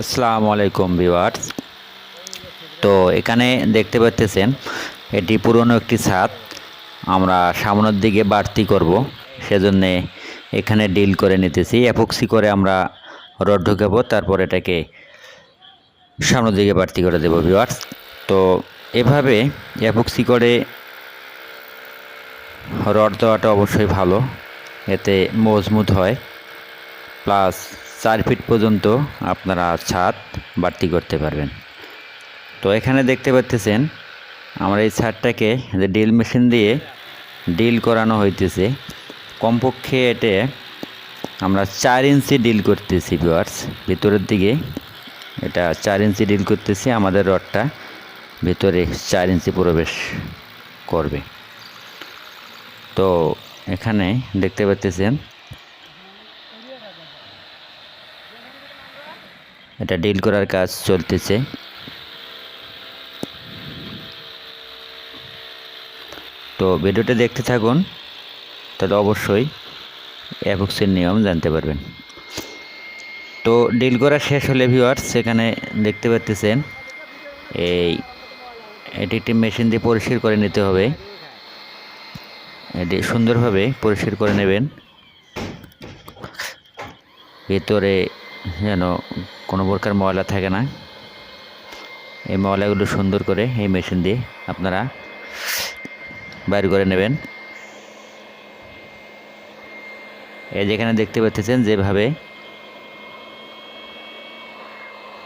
আসসালামু আলাইকুম ভিউয়ার্স। তো এখানে দেখতে পাচ্ছেন এটি পুরনো একটি ছাদ। আমরা সামনের দিকে বাড়তি করব, সেজন্যে এখানে ডিল করে নিতেছি। অ্যাপক্সি করে আমরা রড ঢুকাবো, তারপর এটাকে সামনের দিকে বাড়তি করে দেবো ভিউয়ার্স। তো এভাবে অ্যাপক্সি করে রড দেওয়াটা অবশ্যই ভালো, এতে মজবুত হয়। প্লাস চার ফিট পর্যন্ত আপনারা ছাদ বাড়তি করতে পারবেন। তো এখানে দেখতে পাচ্ছেন আমরা এই ছাদটাকে যে ডিল মেশিন দিয়ে ডিল করানো হইতেছে। কমপক্ষে এটে আমরা চার ইঞ্চি ডিল করতেছি ভিওয়ার্স ভিতরের দিকে এটা চার ইঞ্চি ডিল করতেছি, আমাদের রডটা ভিতরে চার ইঞ্চি প্রবেশ করবে। তো এখানে দেখতে পাচ্ছেন এটা ডিল করার কাজ চলতেছে। তো ভিডিওটা দেখতে থাকুন, তাহলে অবশ্যই অ্যাপক্সের নিয়ম জানতে পারবেন। তো ডিল করা শেষ হলে ভিউয়ার্স সেখানে দেখতে পাচ্ছেন এই এটি একটি মেশিন দিয়ে পরিষ্কার করে নিতে হবে। এটি সুন্দরভাবে পরিষ্কার করে নেবেন। ভেতরে যেন কোনো প্রকার ময়লা থাকে না। এই ময়লাগুলো সুন্দর করে এই মেশিন দিয়ে আপনারা বাইর করে নেবেন। এই যেখানে দেখতে পাচ্ছেন যেভাবে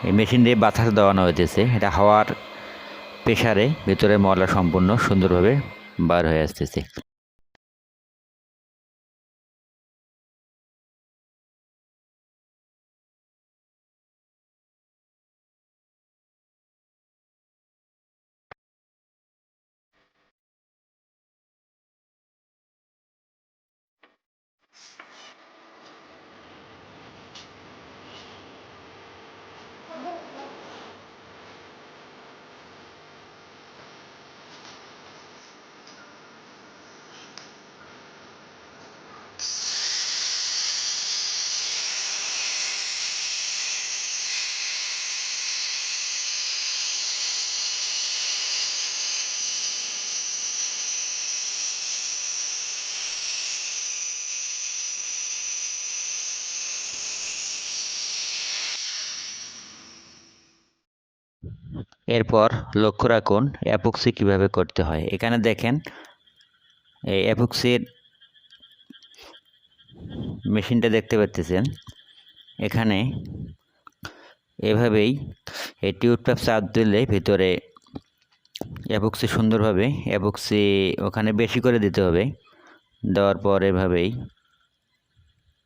এই মেশিন দিয়ে বাতাস দেওয়ানো হয়েছে এটা হাওয়ার প্রেশারে ভিতরে ময়লা সম্পূর্ণ সুন্দরভাবে বার হয়ে আসতেছে। এরপর লক্ষ্য রাখুন অ্যাপক্সি কীভাবে করতে হয়। এখানে দেখেন, এই অ্যাপক্সির মেশিনটা দেখতে পাচ্ছেন। এখানে এভাবেই এই টিউবটা চাপ দিলে ভিতরে অ্যাপক্সি সুন্দরভাবে অ্যাপক্সি ওখানে বেশি করে দিতে হবে। দেওয়ার পর এভাবেই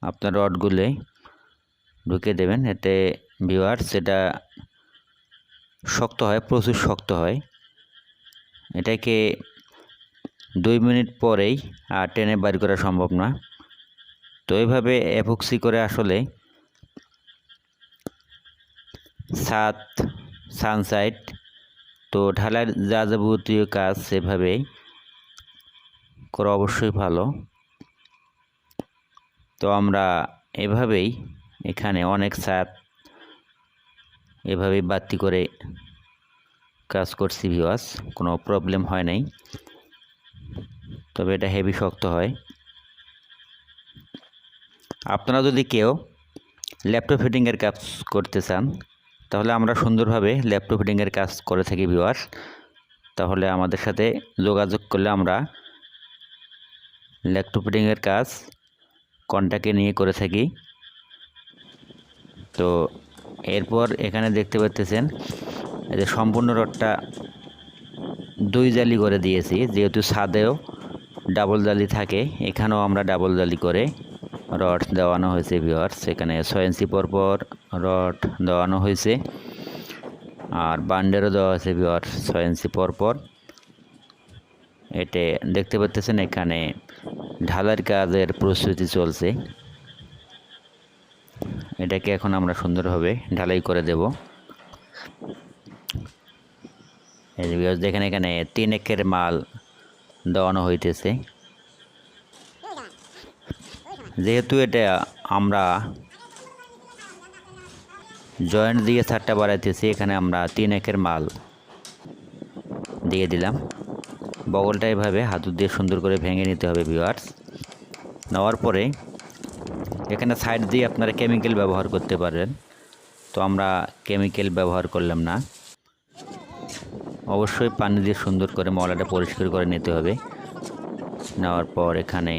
আপনার রডগুলো ঢুকে দেবেন। এতে ভিওয়ার্স এটা শক্ত হয়, প্রচুর শক্ত হয়। এটাকে দুই মিনিট পরেই আর টেনে বাইর করা সম্ভব না। তো এইভাবে অ্যাপক্সি করে আসলে সাত সানসাইড তো ঢালার যা যাবতীয় কাজ সেভাবে করা অবশ্যই ভালো। তো আমরা এভাবেই এখানে অনেক সাত এভাবেই বাতি করে কাজ করছি ভিওয়াস কোনো প্রবলেম হয় নাই। তবে এটা হেভি শক্ত হয়। আপনারা যদি কেউ ল্যাপটপ ফিটিংয়ের কাজ করতে চান, তাহলে আমরা সুন্দরভাবে ল্যাপটপ ফিটিংয়ের কাজ করে থাকি ভিওয়াস তাহলে আমাদের সাথে যোগাযোগ করলে আমরা ল্যাপটপ ফিটিংয়ের কাজ কন্ট্যাক্টে নিয়ে করে থাকি। তো এরপর এখানে দেখতে পাচ্ছেন এই যে সম্পূর্ণ রডটা দুই জালি করে দিয়েছি, যেহেতু ছাদেও ডাবল জালি থাকে, এখানেও আমরা ডাবল জালি করে রড দেওয়ানো হয়েছে ভিওয়ার্স এখানে ছয় ইঞ্চি পরপর রড দেওয়ানো হয়েছে। আর বান্ডেরও দেওয়া হয়েছে ভিওয়ার্স ছয় ইঞ্চি পরপর এতে দেখতে পাচ্ছেন এখানে ঢালার কাজের প্রস্তুতি চলছে। এটাকে এখন আমরা সুন্দরভাবে ঢালাই করে দেব। দেখেন এখানে তিন একের মাল দেওয়ানো হইতেছে। যেহেতু এটা আমরা জয়েন্ট দিয়ে ছাদটা বাড়াইতেছি, এখানে আমরা তিন একের মাল দিয়ে দিলাম। বগলটা এভাবে হাতুর দিয়ে সুন্দর করে ভেঙে নিতে হবে ভিউয়ার্স নেওয়ার পরে এখানে সাইড দিয়ে আপনারা কেমিক্যাল ব্যবহার করতে পারেন তো আমরা কেমিক্যাল ব্যবহার করলাম না। অবশ্যই পানি দিয়ে সুন্দর করে মলাটা পরিষ্কার করে নিতে হবে। নেওয়ার পর এখানে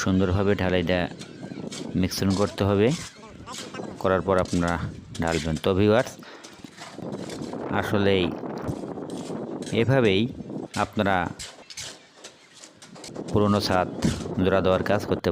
সুন্দরভাবে ঢালাইটা মিক্সন করতে হবে। করার পর আপনারা ঢালবেন। তো ভিউয়ার্স আসলেই এভাবেই আপনারা পুরনো ছাদ জোড়া দেওয়ার কাজ করতে